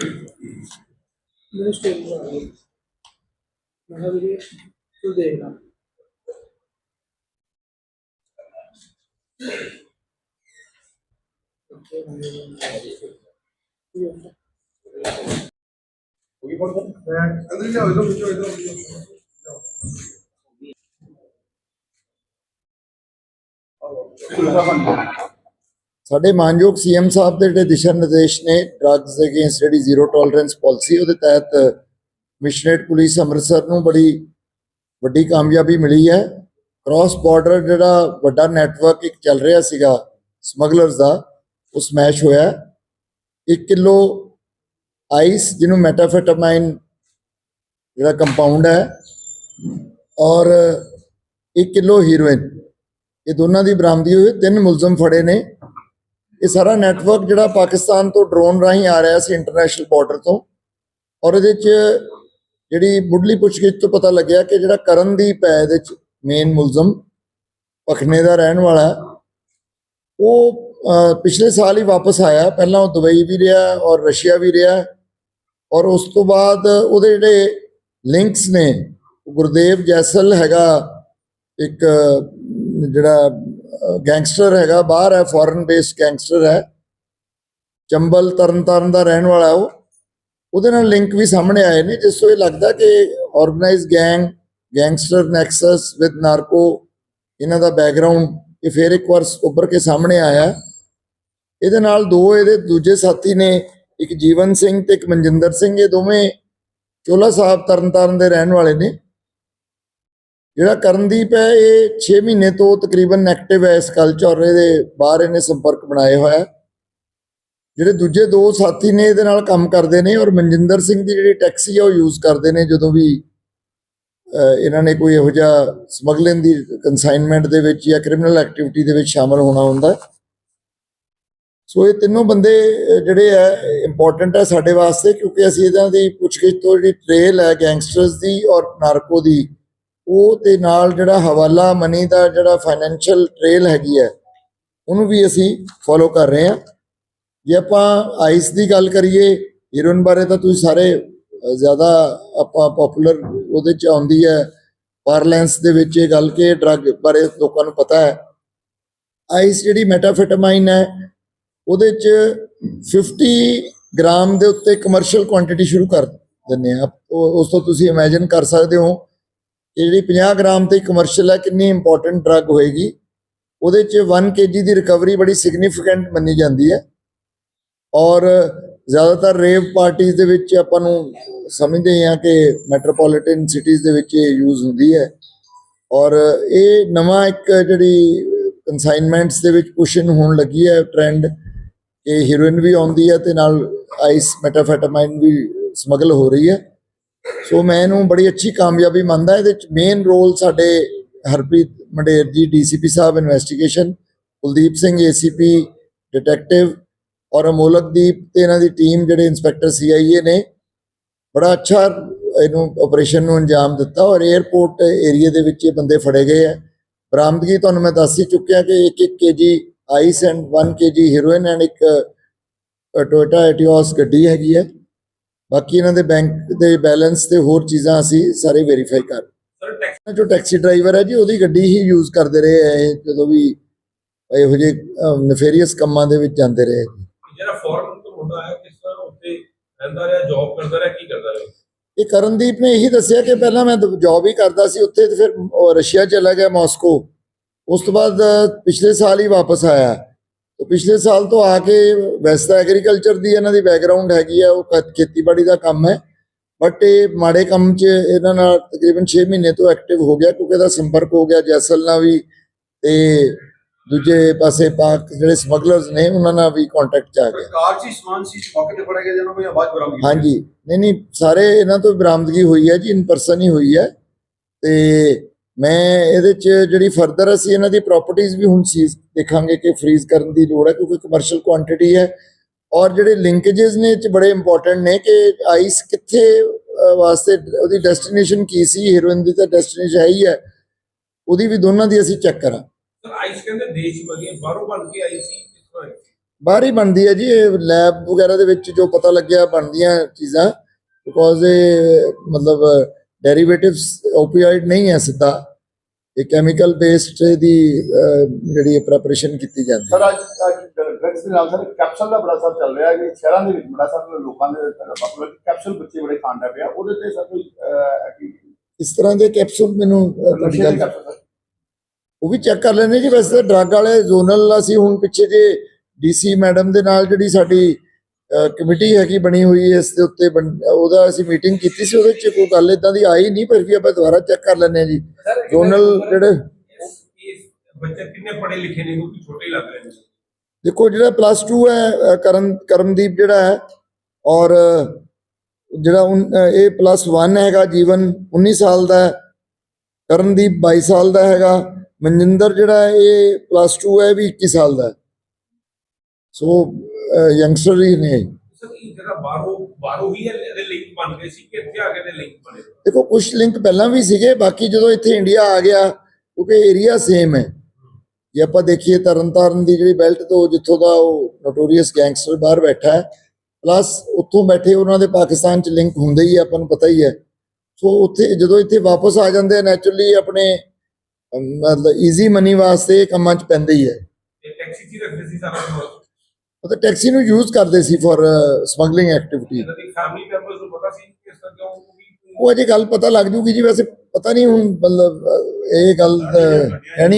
ਮੈਨੂੰ ਸਟੇਟ ਬਣਾ ਲਈ ਮੈਂ ਕਿਹਾ ਵੀਰੇ ਤੂੰ ਦੇਖ ਲਾ। ਅੰਦਰ ਜਾਓ ਇਧਰ ਵਿੱਚੋਂ ਇਧਰ ਵਿੱਚੋਂ ਸਾਡੇ ਮਾਨਯੋਗ ਸੀਐਮ ਸਾਹਿਬ ਦੇ ਜਿਹੜੇ ਦਿਸ਼ਾ ਨਿਰਦੇਸ਼ ਨੇ ਡਰੱਗਸ ਅਗੇਂਸਟ ਜਿਹੜੀ ਜ਼ੀਰੋ ਟੋਲਰੈਂਸ ਪਾਲਿਸੀ ਉਹਦੇ ਤਹਿਤ ਮਿਸ਼ਨਰੇਟ ਪੁਲਿਸ ਅੰਮ੍ਰਿਤਸਰ ਨੂੰ ਬੜੀ ਵੱਡੀ ਕਾਮਯਾਬੀ ਮਿਲੀ ਹੈ। ਕ੍ਰਾਸ ਬਾਰਡਰ ਜਿਹੜਾ ਵੱਡਾ ਨੈਟਵਰਕ ਇੱਕ ਚੱਲ ਰਿਹਾ ਸੀਗਾ ਸਮਗਲਰਸ ਦਾ, ਉਹ ਸਮੈਸ਼ ਹੋਇਆ 1 ਕਿਲੋ ਆਈਸ ਜਿਹਨੂੰ ਮੈਟਾਫੈਟਾਮਾਈਨ ਜਿਹੜਾ ਕੰਪਾਊਂਡ ਹੈ ਔਰ 1 ਕਿਲੋ ਹੀਰੋਇਨ ਇਹ ਦੋਨਾਂ ਦੀ ਬਰਾਮਦੀ ਹੋਈ, ਤਿੰਨ ਮੁਲਜ਼ਮ ਫੜੇ ਨੇ। ਇਹ ਸਾਰਾ ਨੈਟਵਰਕ ਜਿਹੜਾ ਪਾਕਿਸਤਾਨ ਤੋਂ ਡਰੋਨ ਰਾਹੀਂ ਆ ਰਿਹਾ ਸੀ ਇੰਟਰਨੈਸ਼ਨਲ ਬਾਰਡਰ ਤੋਂ, ਔਰ ਇਹਦੇ 'ਚ ਜਿਹੜੀ ਮੁੱਢਲੀ ਪੁੱਛਗਿੱਛ ਤੋਂ ਪਤਾ ਲੱਗਿਆ ਕਿ ਜਿਹੜਾ ਕਰਨਦੀਪ ਹੈ ਇਹਦੇ 'ਚ ਮੇਨ ਮੁਲਜ਼ਮ, ਪਖਨੇ ਦਾ ਰਹਿਣ ਵਾਲਾ ਉਹ ਪਿਛਲੇ ਸਾਲ ਹੀ ਵਾਪਸ ਆਇਆ, ਪਹਿਲਾਂ ਉਹ ਦੁਬਈ ਵੀ ਰਿਹਾ ਔਰ ਰਸ਼ੀਆ ਵੀ ਰਿਹਾ, ਔਰ ਉਸ ਤੋਂ ਬਾਅਦ ਉਹਦੇ ਜਿਹੜੇ ਲਿੰਕਸ ਨੇ ਗੁਰਦੇਵ ਜੈਸਲ ਹੈਗਾ ਇੱਕ, ਜਿਹੜਾ ਗੈਂਗਸਟਰ ਹੈਗਾ, ਬਾਹਰ ਹੈ ਫੋਰਨ ਬੇਸਡ ਗੈਂਗਸਟਰ ਹੈ। ਚੰਬਲ ਤਰਨਤਾਰਨ ਦਾ ਰਹਿਣ ਵਾਲਾ ਉਹ। ਉਹਦੇ ਨਾਲ ਲਿੰਕ ਵੀ ਸਾਹਮਣੇ ਆਏ ਨੇ, ਜਿਸ ਤੋਂ ਇਹ ਲੱਗਦਾ ਕਿ organise gang gangster nexus with narco ਇਹਨਾਂ ਦਾ ਬੈਕਗ੍ਰਾਉਂਡ ਇਹ ਫੇਰ ਇੱਕ ਵਾਰ ਉੱਭਰ ਕੇ ਸਾਹਮਣੇ ਆਇਆ। ਇਹਦੇ ਨਾਲ ਦੋ ਇਹਦੇ ਦੂਜੇ ਸਾਥੀ ਨੇ, ਇੱਕ ਜੀਵਨ ਸਿੰਘ ਤੇ ਇੱਕ ਮਨਜਿੰਦਰ ਸਿੰਘ, ਇਹ ਦੋਵੇਂ ਚੋਲਾ ਸਾਹਿਬ ਤਰਨਤਾਰਨ ਦੇ ਰਹਿਣ ਵਾਲੇ ਨੇ। ਜਿਹੜਾ ਕਰਨਦੀਪ ਹੈ, ਇਹ 6 ਮਹੀਨੇ ਤੋਂ ਤਕਰੀਬਨ ਐਕਟਿਵ ਹੈ ਇਸ ਕਲਚਰ ਇਹਦੇ ਬਾਹਰ ਇਹਨੇ ਸੰਪਰਕ ਬਣਾਏ ਹੋਇਆ ਜਿਹੜੇ ਦੂਜੇ ਦੋ ਸਾਥੀ ਨੇ ਇਹਦੇ ਨਾਲ ਕੰਮ ਕਰਦੇ ਨੇ ਔਰ ਮਨਜਿੰਦਰ ਸਿੰਘ ਦੀ ਜਿਹੜੀ ਟੈਕਸੀ ਆ, ਉਹ ਯੂਜ਼ ਕਰਦੇ ਨੇ ਜਦੋਂ ਵੀ ਇਹਨਾਂ ਨੇ ਕੋਈ ਇਹੋ ਜਿਹਾ ਸਮਗਲਿੰਗ ਦੀ ਕਨਸਾਈਨਮੈਂਟ ਦੇ ਵਿੱਚ ਜਾਂ ਕ੍ਰਿਮੀਨਲ ਐਕਟੀਵਿਟੀ ਦੇ ਵਿੱਚ ਸ਼ਾਮਲ ਹੋਣਾ ਹੁੰਦਾ ਸੋ ਇਹ ਤਿੰਨੋਂ ਬੰਦੇ ਜਿਹੜੇ ਆ ਇੰਪੋਰਟੈਂਟ ਹੈ ਸਾਡੇ ਵਾਸਤੇ ਕਿਉਂਕਿ ਅਸੀਂ ਇਹਨਾਂ ਦੀ ਪੁੱਛਗਿੱਛ ਤੋਂ ਜਿਹੜੀ ਟ੍ਰੇਲ ਹੈ ਗੈਂਗਸਟਰਸ ਦੀ ਔਰ ਨਾਰਕੋ ਦੀ ਉਹ ਤੇ ਨਾਲ ਜਿਹੜਾ ਹਵਾਲਾ ਮਨੀ ਦਾ ਜਿਹੜਾ ਫਾਈਨੈਂਸ਼ੀਅਲ ਟ੍ਰੇਲ ਹੈਗੀ ਹੈ, ਉਹਨੂੰ ਵੀ ਅਸੀਂ ਫੋਲੋ ਕਰ ਰਹੇ ਹਾਂ। ਜੇ ਆਪਾਂ ਆਈਸ ਦੀ ਗੱਲ ਕਰੀਏ, ਹੀਰੋਇਨ ਬਾਰੇ ਤਾਂ ਤੁਸੀਂ ਸਾਰੇ ਜ਼ਿਆਦਾ ਆਪਾਂ ਪਪੂਲਰ ਉਹਦੇ ਚ ਆਉਂਦੀ ਹੈ। ਪਾਰਲੈਂਸ ਦੇ ਵਿੱਚ ਇਹ ਗੱਲ ਕਿ ਡਰੱਗ ਬਾਰੇ ਲੋਕਾਂ ਨੂੰ ਪਤਾ ਹੈ। ਆਈਸ ਜਿਹੜੀ ਮੈਟਾਫੈਟਾਮਾਈਨ ਹੈ, ਉਹਦੇ ਚ 50 ਗ੍ਰਾਮ ਦੇ ਉੱਤੇ ਕਮਰਸ਼ੀਅਲ ਕੁਆਂਟੀਟੀ ਸ਼ੁਰੂ ਕਰ ਦਿੰਦੇ ਆ ਉਹ- ਉਸ ਤੋਂ ਤੁਸੀਂ ਇਮੇਜਿਨ ਕਰ ਸਕਦੇ ਹੋ ਜਿਹੜੀ 50 ਗ੍ਰਾਮ ਤੇ ਕਮਰਸ਼ੀਅਲ ਹੈ, ਕਿੰਨੀ ਇੰਪੋਰਟੈਂਟ ਡਰੱਗ ਹੋਏਗੀ, ਉਹਦੇ ਚ 1 ਕੇਜੀ ਦੀ ਰਿਕਵਰੀ ਬੜੀ ਸਿਗਨੀਫੀਕੈਂਟ ਮੰਨੀ ਜਾਂਦੀ ਹੈ। ਔਰ ਜ਼ਿਆਦਾਤਰ ਰੇਵ ਪਾਰਟੀਆਂ ਦੇ ਵਿੱਚ ਆਪਾਂ ਨੂੰ ਸਮਝਦੇ ਹਾਂ ਕਿ ਮੈਟਰੋਪੋਲੀਟਨ ਸਿਟੀਜ਼ ਦੇ ਵਿੱਚ ਇਹ ਯੂਜ਼ ਹੁੰਦੀ ਹੈ। ਔਰ ਇਹ ਨਵਾਂ ਇੱਕ ਜਿਹੜੀ ਕਨਸਾਈਨਮੈਂਟਸ ਦੇ ਵਿੱਚ ਪੁਸ਼ਨ ਹੋਣ ਲੱਗੀ ਹੈ ਟ੍ਰੈਂਡ ਕਿ ਹੀਰੋਇਨ ਵੀ ਆਉਂਦੀ ਹੈ ਤੇ ਨਾਲ ਆਈਸ ਮੈਟਾਫੈਟਾਮਾਈਨ ਵੀ ਸਮਗਲ ਹੋ ਰਹੀ ਹੈ। ਸੋ ਮੈਂ ਇਹਨੂੰ ਬੜੀ ਅੱਛੀ ਕਾਮਯਾਬੀ ਮੰਨਦਾ, ਇਹਦੇ ਵਿੱਚ ਮੇਨ ਰੋਲ ਸਾਡੇ ਹਰਪ੍ਰੀਤ ਮੰਡੇਰ ਜੀ ਡੀਸੀਪੀ ਸਾਹਿਬ investigation Kuldeep Singh ACP detective ਔਰ ਅਮੋਲਕਦੀਪ ਤੇ ਇਹਨਾਂ ਦੀ ਟੀਮ ਜਿਹੜੇ ਇੰਸਪੈਕਟਰ ਸੀਆਈਏ ਨੇ, ਬੜਾ ਅੱਛਾ ਇਹਨੂੰ ਆਪਰੇਸ਼ਨ ਨੂੰ ਅੰਜਾਮ ਦਿੱਤਾ ਔਰ 에ਅਰਪੋਰਟ ਏਰੀਆ ਦੇ ਵਿੱਚ ਇਹ ਬੰਦੇ ਫੜੇ ਗਏ ਹੈ ਬਰਾਮਦਗੀ ਤੁਹਾਨੂੰ ਮੈਂ ਦੱਸ ਹੀ ਚੁੱਕਿਆ ਕਿ 1-1 KG ice and 1 KG heroin and ਇੱਕ ਟੋਇਟਾ ਐਟੀਓਸ ਗੱਡੀ ਹੈਗੀ ਹੈ ਬਾਕੀ ਇਹਨਾਂ ਦੇ ਬੈਂਕ ਦੇ ਬੈਲੈਂਸ ਤੇ ਹੋਰ ਚੀਜ਼ਾਂ ਅਸੀਂ ਸਾਰੇ ਵੈਰੀਫਾਈ ਕਰ ਸਰ ਜੋ ਟੈਕਸੀ ਡਰਾਈਵਰ ਹੈ ਜੀ ਉਹਦੀ ਗੱਡੀ ਹੀ ਯੂਜ਼ ਕਰਦੇ ਰਹੇ ਇਹ ਜਦੋਂ ਵੀ ਇਹੋ ਜਿਹੇ ਨਫੇਰੀਅਸ ਕੰਮਾਂ ਦੇ ਵਿੱਚ ਜਾਂਦੇ ਰਹੇ ਜਿਹੜਾ ਫੋਰਨ ਤੋਂ ਮੁੰਡਾ ਆਇਆ ਕਿਸ ਤਰ੍ਹਾਂ ਉੱਥੇ ਰਹਿੰਦਾ ਰਿਹਾ ਜੌਬ ਕਰਦਾ ਰਿਹਾ ਕੀ ਕਰਦਾ ਰਿਹਾ? ਇਹ ਕਰਨਦੀਪ ਨੇ ਇਹੀ ਦੱਸਿਆ ਕਿ ਪਹਿਲਾਂ ਮੈਂ ਜੌਬ ਹੀ ਕਰਦਾ ਸੀ ਉੱਥੇ ਤੇ ਫਿਰ ਰਸ਼ੀਆ ਚਲਾ ਗਿਆ ਮਾਸਕੋ। ਉਸ ਤੋਂ ਬਾਅਦ ਪਿਛਲੇ ਸਾਲ ਹੀ ਵਾਪਸ ਆਇਆ। ਪਿਛਲੇ ਸਾਲ ਤੋਂ ਆ ਕੇ ਵੈਸੇ ਐਗਰੀਕਲਚਰ ਦੀ ਇਹਨਾਂ ਦੀ ਬੈਕਗ੍ਰਾਉਂਡ ਹੈਗੀ ਆ ਉਹ ਖੇਤੀਬਾੜੀ ਦਾ ਕੰਮ ਹੈ। ਬਟ ਇਹ ਮਾੜੇ ਕੰਮ 'ਚ ਇਹਨਾਂ ਨਾਲ ਤਕਰੀਬਨ 6 ਮਹੀਨੇ ਤੋਂ ਐਕਟਿਵ ਹੋ ਗਿਆ ਕਿਉਂਕਿ ਇਹਦਾ ਸੰਪਰਕ ਹੋ ਗਿਆ ਜੈਸਲ ਨਾਲ ਵੀ ਤੇ ਦੂਜੇ ਪਾਸੇ ਪਾਕ ਜਿਹੜੇ ਸਮਗਲਰਸ ਨੇ ਉਹਨਾਂ ਨਾਲ ਵੀ ਕੰਟੈਕਟ 'ਚ ਆ ਗਿਆ। ਕਾਰ ਹੀ ਸਮਾਨ ਸੀ ਮੌਕੇ ਤੇ ਫੜਿਆ ਗਿਆ ਜਿਹਨਾਂ ਕੋਈ ਆਵਾਜ਼ ਬਰਾਮਦ ਹਾਂਜੀ। ਨਹੀਂ ਨਹੀਂ ਸਾਰੇ ਇਹਨਾਂ ਤੋਂ ਬਰਾਮਦਗੀ ਹੋਈ ਹੈ ਜੀ ਇਨ ਪਰਸਨ ਹੀ ਹੋਈ ਹੈ। ਤੇ ਮੈਂ ਇਹਦੇ ਚ ਜਿਹੜੀ ਫਰਦਰ ਅਸੀਂ ਇਹਨਾਂ ਦੀ ਪ੍ਰਾਪਰਟੀਆਂ ਵੀ ਹੁਣ ਸੀਜ਼ ਦੇਖਾਂਗੇ ਕਿ ਫ੍ਰੀਜ਼ ਕਰਨ ਦੀ ਲੋੜ ਹੈ ਕਿਉਂਕਿ ਕਮਰਸ਼ੀਅਲ ਕੁਆਂਟੀਟੀ ਹੈ। ਔਰ ਜਿਹੜੇ ਲਿੰਕੇजेस ਨੇ ਚ ਬੜੇ ਇੰਪੋਰਟੈਂਟ ਨੇ ਕਿ ਆਈਸ ਕਿੱਥੇ ਵਾਸਤੇ ਉਹਦੀ ਡੈਸਟੀਨੇਸ਼ਨ ਕੀ ਸੀ ਹੀਰੋਇਨ ਦੀ ਤਾਂ ਡੈਸਟੀਨੇਸ਼ਨ ਹੈ ਹੀ ਹੈ। ਉਹਦੀ ਵੀ ਦੋਨਾਂ ਦੀ ਅਸੀਂ ਚੈੱਕ ਕਰਾਂ ਸਰ ਆਈਸ ਕਹਿੰਦੇ ਦੇਸ਼ ਵਧੀਆ ਬਾਹਰੋਂ ਬਣ ਕੇ ਆਈ ਸੀ? ਬਾਹਰ ਹੀ ਬਣਦੀ ਹੈ ਜੀ ਇਹ ਲੈਬ ਵਗੈਰਾ ਦੇ ਵਿੱਚ ਜੋ ਪਤਾ ਲੱਗਿਆ ਬਣਦੀਆਂ ਚੀਜ਼ਾਂ ਬਿਕੋਜ਼ ਇਹ ਮਤਲਬ ਡੈਰੀਵੇਟਿਵਸ ਓਪੀਆਇਡ ਨਹੀਂ ਹੈ ਸਿੱਧਾ ਇਹ ਕੈਮੀਕਲ ਬੇਸਡ ਦੀ ਜਿਹੜੀ ਪ੍ਰੈਪਰੇਸ਼ਨ ਕੀਤੀ ਜਾਂਦੀ ਹੈ। ਸਰ ਅੱਜ ਡਰੱਗਸ ਦੇ ਨਾਲ ਸਰ ਕੈਪਸੂਲ ਦਾ ਬੜਾ ਸਰ ਚੱਲ ਰਿਹਾ ਹੈ ਕਿ ਸ਼ਹਿਰਾਂ ਦੇ ਵਿੱਚ ਬੜਾ ਸਰ ਲੋਕਾਂ ਦੇ ਮਤਲਬ ਕੈਪਸੂਲ ਬੱਚੇ ਬੜੇ ਲੱਗ ਪਿਆ ਉਹਦੇ ਤੇ ਸਰ ਕੋਈ ਇਸ ਤਰ੍ਹਾਂ ਦੇ ਕੈਪਸੂਲ ਮੈਨੂੰ ਉਹ ਵੀ ਚੈੱਕ ਕਰ ਲੈਣੇ ਜੀ ਵੈਸੇ ਡਰੱਗ ਵਾਲੇ ਜ਼ੋਨਲ ਅਸੀਂ ਹੁਣ ਪਿੱਛੇ ਜੇ ਡੀਸੀ ਮੈਡਮ ਦੇ ਨਾਲ ਜਿਹੜੀ ਸਾਡੀ ਕਮੇਟੀ ਹੈਗੀ ਬਣੀ ਹੋਈ ਹੈ ਇਸ ਦੇ ਉੱਤੇ ਉਹਦਾ ਅਸੀਂ ਮੀਟਿੰਗ ਕੀਤੀ ਸੀ ਉਹਦੇ ਚ ਕੋਈ ਗੱਲ ਇਦਾਂ ਦੀ ਆਈ ਨਹੀਂ ਪਰ ਵੀ ਆਪਾਂ ਦੁਬਾਰਾ ਚੈੱਕ ਕਰ ਲੈਂਦੇ ਜੀ। ਜ਼ੋਨਲ ਜਿਹੜੇ ਬੱਚੇ ਕਿੰਨੇ ਪੜ੍ਹੇ ਲਿਖੇ ਨੇ ਕਿਉਂਕਿ ਛੋਟੇ ਲੱਗ ਰਹੇ ਨੇ? ਦੇਖੋ ਜਿਹੜਾ ਪਲੱਸ 2 ਹੈ ਅ, ਕਰਨ ਕਰਮਦੀਪ ਜਿਹੜਾ ਹੈ ਔਰ ਜਿਹੜਾ ਇਹ ਪਲੱਸ 1 ਹੈਗਾ ਜੀਵਨ 19 ਸਾਲ ਦਾ ਹੈ ਕਰਨਦੀਪ 22 ਸਾਲ ਦਾ ਹੈਗਾ ਮਨਜਿੰਦਰ ਜਿਹੜਾ ਇਹ ਪਲੱਸ 2 ਹੈ ਵੀ 21 ਸਾਲ ਦਾ ਹੈ। ਸੋ ਯੰਗਸਟਰ ਹੀ ਨੇ। ਸਰ ਇਹ ਜਿਹੜਾ ਬਾਹਰੋਂ ਬਾਹਰੋਂ ਹੀ ਇਹਦੇ ਲਿੰਕ ਬਣ ਗਏ ਸੀ ਕਿ ਇੱਥੇ ਆ ਕੇ ਦੇ ਲਿੰਕ ਬਣੇ ਦੇਖੋ ਕੁਝ ਲਿੰਕ ਪਹਿਲਾਂ ਵੀ ਸੀਗੇ ਬਾਕੀ ਜਦੋਂ ਇੱਥੇ ਇੰਡੀਆ ਆ ਗਿਆ ਕਿਉਂਕਿ ਏਰੀਆ ਸੇਮ ਹੈ। ਜੇ ਆਪਾਂ ਦੇਖੀਏ ਤਰਨਤਾਰਨ ਦੀ ਜਿਹੜੀ ਬੈਲਟ ਤੋਂ ਜਿੱਥੋਂ ਦਾ ਉਹ ਨੋਟੋਰੀਅਸ ਗੈਂਗਸਟਰ ਬਾਹਰ ਬੈਠਾ ਹੈ ਪਲੱਸ ਉੱਥੋਂ ਬੈਠੇ ਉਹਨਾਂ ਦੇ ਪਾਕਿਸਤਾਨ ਚ ਲਿੰਕ ਹੁੰਦੇ ਹੀ ਆਪਾਂ ਨੂੰ ਪਤਾ ਹੀ ਹੈ। ਸੋ ਉੱਥੇ ਜਦੋਂ ਇੱਥੇ ਵਾਪਸ ਆ ਜਾਂਦੇ ਆ ਨੈਚੁਰਲੀ ਆਪਣੇ ਮਤਲਬ ਈਜ਼ੀ ਮਨੀ ਵਾਸਤੇ ਕੰਮਾਂ ਚ ਪੈਂਦੇ ਹੀ ਹੈ। ਟੈਕਸੀ 'ਚ ਰੱਖਦੇ ਸੀ ਸਾਰਾ ਉਹ ਤਾਂ ਟੈਕਸੀ ਨੂੰ ਯੂਜ਼ ਕਰਦੇ ਸੀ for smuggling activity family members ਨੂੰ ਪਤਾ ਸੀ ਕਿ ਇਸ ਤਰ੍ਹਾਂ ਕਿਉਂ ਉਹ ਅਜੇ ਗੱਲ ਪਤਾ ਲੱਗ ਜੂਗੀ ਜੀ ਵੈਸੇ ਪਤਾ ਨਹੀਂ ਹੁਣ ਮਤਲਬ ਇਹ ਗੱਲ ਹੈ ਨਹੀਂ।